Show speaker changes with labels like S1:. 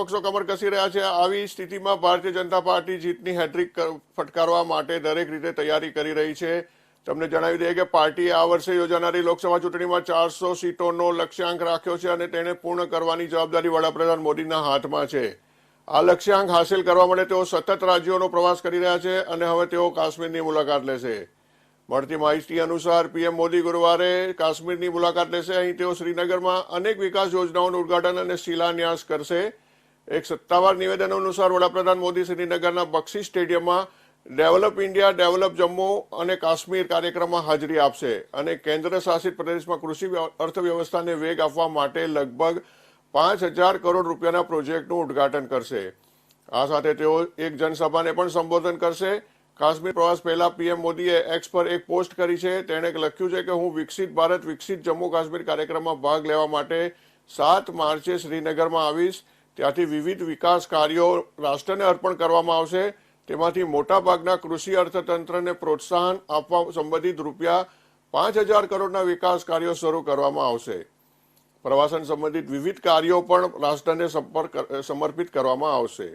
S1: પક્ષો કમર કસી રહ્યા છે. આવી સ્થિતિમાં ભારતીય જનતા પાર્ટી જીતની હેટ્રિક ફટકારવા માટે દરેક રીતે તૈયારી કરી રહી છે. તમને જણાવી દઈએ કે પાર્ટીએ આ વર્ષે યોજાનારી લોકસભા ચૂંટણીમાં ચારસો સીટોનો લક્ષ્યાંક રાખ્યો છે અને તેને પૂર્ણ કરવાની જવાબદારી વડાપ્રધાન મોદીના હાથમાં છે. આ લક્ષ્યાંક હાંસિલ કરવા માટે તેઓ સતત રાજ્યોનો પ્રવાસ કરી રહ્યા છે અને હવે તેઓ કાશ્મીરની મુલાકાત લેશે. મળતી માહિતી અનુસાર પીએમ મોદી ગુરુવારે કાશ્મીરની મુલાકાત લેશે. અહીં તેઓ શ્રીનગરમાં અનેક વિકાસ યોજનાઓનું ઉદઘાટન અને શિલાન્યાસ કરશે. એક સત્તાવાર નિવેદન અનુસાર વડાપ્રધાન મોદી શ્રીનગરના બક્ષી સ્ટેડિયમમાં ડેવલપ ઇન્ડિયા, ડેવલપ જમ્મુ અને કાશ્મીર કાર્યક્રમમાં હાજરી આપશે અને કેન્દ્ર શાસિત પ્રદેશમાં કૃષિ વ્ય- અર્થવ્યવસ્થાને વેગ આપવા માટે લગભગ પાંચ હજાર કરોડ રૂપિયાના પ્રોજેક્ટનું ઉદ્ઘાટન કરશે. આ સાથે તેઓ એક જનસભાને પણ સંબોધન કરશે. કાશ્મીર પ્રવાસ પહેલા પીએમ મોદીએ એક્સ પર એક પોસ્ટ કરી છે. તેણે લખ્યું છે કે, હું વિકસિત ભારત, વિકસિત જમ્મુ કાશ્મીર કાર્યક્રમમાં ભાગ લેવા માટે સાત માર્ચે શ્રીનગરમાં આવીશ. ત્યાંથી વિવિધ વિકાસ કાર્યો રાષ્ટ્રને અર્પણ કરવામાં આવશે. તેમાંથી મોટાભાગના કૃષિ અર્થતંત્રને પ્રોત્સાહન આપવા સંબંધિત રૂપિયા પાંચ હજાર કરોડના વિકાસ કાર્યો શરૂ કરવામાં આવશે. પ્રવાસન સંબંધિત વિવિધ કાર્યો પણ રાષ્ટ્રને સંપર્ક સમર્પિત કરવામાં આવશે.